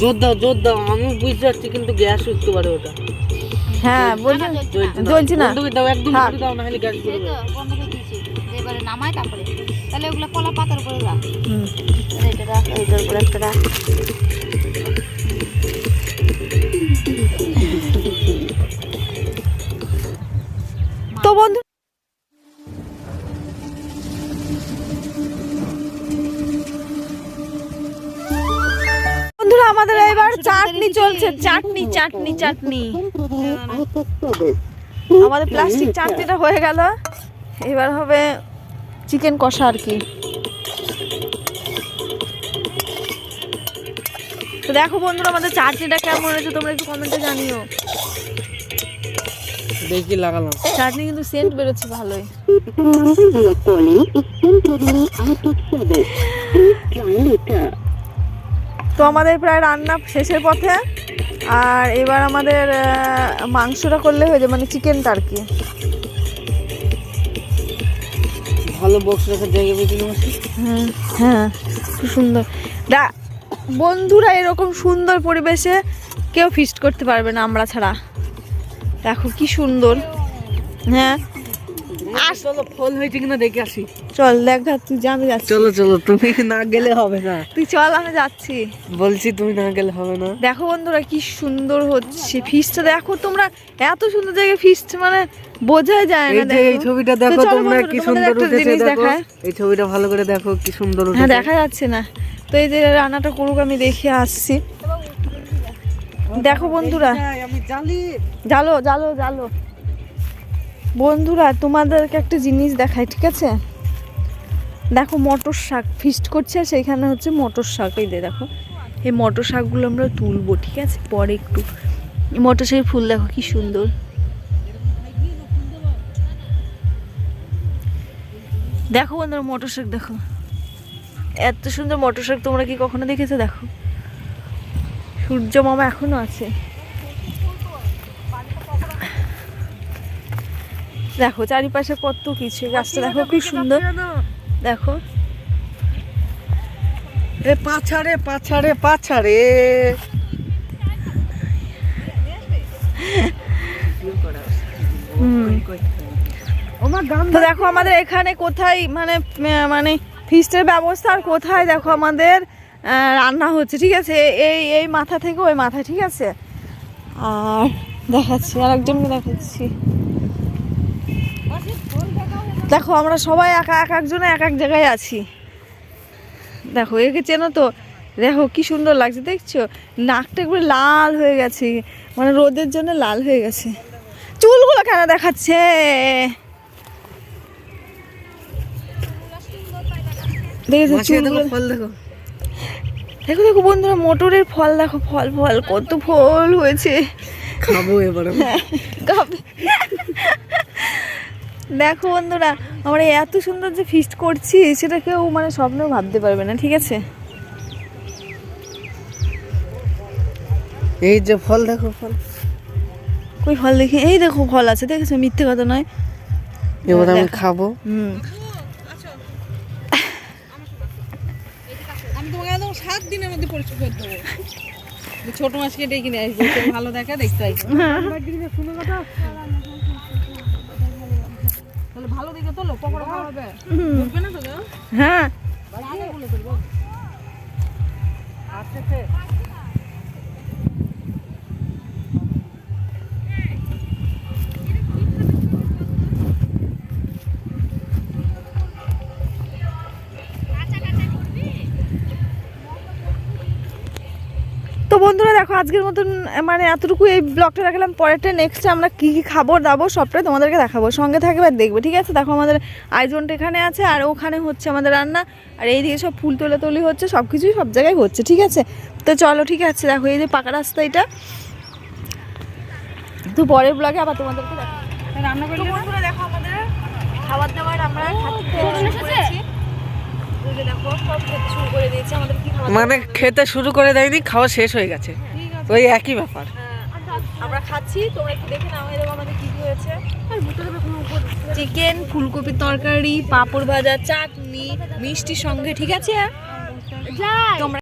জোর দাও জোর দাও আমি বুঝতে পারছি কিন্তু গ্যাস উঠতে পারে ওটা। হ্যাঁ বলছি জ্বলছে না। জ্বলছে না? বন্ধ করে দাও একদম দাও না হলে গ্যাস এই করবে তো বন্ধ করে দিয়েছি। এবারে নামাই তারপরে। তাহলে ওগুলো কলা পাতার উপরে রাখ। হুম। রাখ এইটার উপরে একটা রাখ। তো বন্ধু আমাদের এবার চাটনি চলছে চাটনি চাটনি চাটনি। আমাদের প্লাস্টিক চাটনিটা হয়ে গেল। এবার হবে চিকেন কষা আর কি। তো দেখো বন্ধুরা আমাদের চাটনিটা কেমন হয়েছে তোমরা একটু কমেন্টে জানিও। দেখি লাগালাম। চাটনি কিন্তু সেন্ট বেরোচ্ছে ভালোই। তো আমাদের প্রায় রান্না শেষের পথে আর এবার আমাদের মাংসটা করলে হয়ে যাবে মানে চিকেনটা আর কি। ভালো বক্স রাখার জায়গা হ্যাঁ হ্যাঁ খুব সুন্দর। দা বন্ধুরা এরকম সুন্দর পরিবেশে কেউ ফিস্ট করতে পারবে না আমরা ছাড়া। দেখো কি সুন্দর। হ্যাঁ চলো ফল হয়েছে কিনা দেখে আসি। চল দেখ তুই যা আমি যাচ্ছি। চলো চলো তুমি না গেলে হবে না। তুই চল আমি যাচ্ছি। বলছি তুমি না গেলে হবে না। দেখো বন্ধুরা কি সুন্দর হচ্ছে ফিস্টটা দেখো তোমরা এত সুন্দর জায়গায় ফিস্ট মানে বোঝাই যায় না এই ছবিটা দেখো তোমরা কি সুন্দর উঠেছে দেখো। এই ছবিটা ভালো করে দেখো কি সুন্দর হ্যাঁ দেখা যাচ্ছে না। তো এই যে রান্নাটা করুক আমি দেখে আসছি। দেখো বন্ধুরা। জালো জালো জালো বন্ধুরা, তোমাদেরকে একটা জিনিস দেখাই, ঠিক আছে? দেখো, মটর শাক ফিস্ট করছে, আর সেইখানে হচ্ছে মটর শাক। এই দেখো, এই মটর শাকগুলো আমরা তুলবো, ঠিক আছে? পরে একটু। মটর শাকের ফুল দেখো, কি সুন্দর। দেখো বন্ধুরা, মটর শাক দেখো। এত সুন্দর মটর শাক তোমরা কি কখনো দেখেছ? দেখো। সূর্য মামা এখনও আছে। দেখো চারিপাশে কত কিছু গাছটা দেখো খুব সুন্দর। দেখো। এ পাছাড়ে পাছাড়ে পাছাড়ে। তো দেখো আমাদের এখানে কোথায় মানে মানে ফিস্টের ব্যবস্থা আর কোথায় দেখো আমাদের রান্না হচ্ছে ঠিক আছে? এই এই মাথা থেকে ওই মাথা ঠিক আছে? আর দেখাচ্ছি আর একজনকে দেখাচ্ছি। দেখো আমরা সবাই একা এক একজনে এক এক জায়গায় আছি। দেখো একে চেনো তো? দেখো কি সুন্দর লাগছে দেখছ? নাকটা একবারে লাল হয়ে গেছে মানে রোদের জন্য লাল হয়ে গেছে। চুলগুলো কেন দেখাচ্ছে? দেখো ফল দেখো। দেখো দেখো বন্ধুরা মোটরের ফল দেখো ফল ফল কত ফল হয়েছে। খাব এবারে। কবে? দেখো বন্ধুরা আমরা এত সুন্দর যে ফিস্ট করছি সেটা কেউ মানে স্বপ্নেও ভাবতে পারবে না ঠিক আছে? এই যে ফল দেখো ফল। কই ফল দেখি? এই দেখো ফল আছে দেখেছ? মিথ্যে কথা নয়। এবার আমি খাব। হুম। আমি তোমাকে একদম সাত দিনের মধ্যে পরিচয় করে দেবো। ছোট মাছকে ডেকে নিয়ে আসব ভালো দেখা দেখতে আসব। শুনে কথা। তাহলে ভালো দিকে তোলো পকোড়া ভালো হবে বুঝবে না তো গো? হ্যাঁ আচ্ছা ঠিক। বন্ধুরা দেখো আজকের মতন মানে এতটুকু এই ব্লগটা দেখালাম পরেরটা নেক্সট আমরা কী কী খাব দাবো সবটাই তোমাদেরকে দেখাবো। সঙ্গে থাকবে আর দেখবে ঠিক আছে? দেখো আমাদের আয়োজনটা এখানে আছে আর ওখানে হচ্ছে আমাদের রান্না আর এইদিকে সব ফুল তোলা তুলি হচ্ছে সব কিছুই সব জায়গায় হচ্ছে ঠিক আছে? তো চলো ঠিক আছে দেখো এই যে পাকা রাস্তা এটা। তো পরের ব্লগে আবার তোমাদেরকে দেখাবো। রান্না বন্ধুরা দেখো আমাদের খাবার দাবার আমরা খাতে যে দেখো সব খেতে শুরু করে দিয়েছি আমাদের কি খাবার মানে খেতে শুরু করে দেয়নি খাওয়া শেষ হয়ে গেছে। ওই একই ব্যাপার। হ্যাঁ, আমরা খাচ্ছি তোমরা একটু দেখে নাও এরকম আমাদের কি কি হয়েছে। চিকেন ফুলকপির তরকারি পাঁপড় ভাজা চাটনি মিষ্টির সঙ্গে ঠিক আছে? তোমরা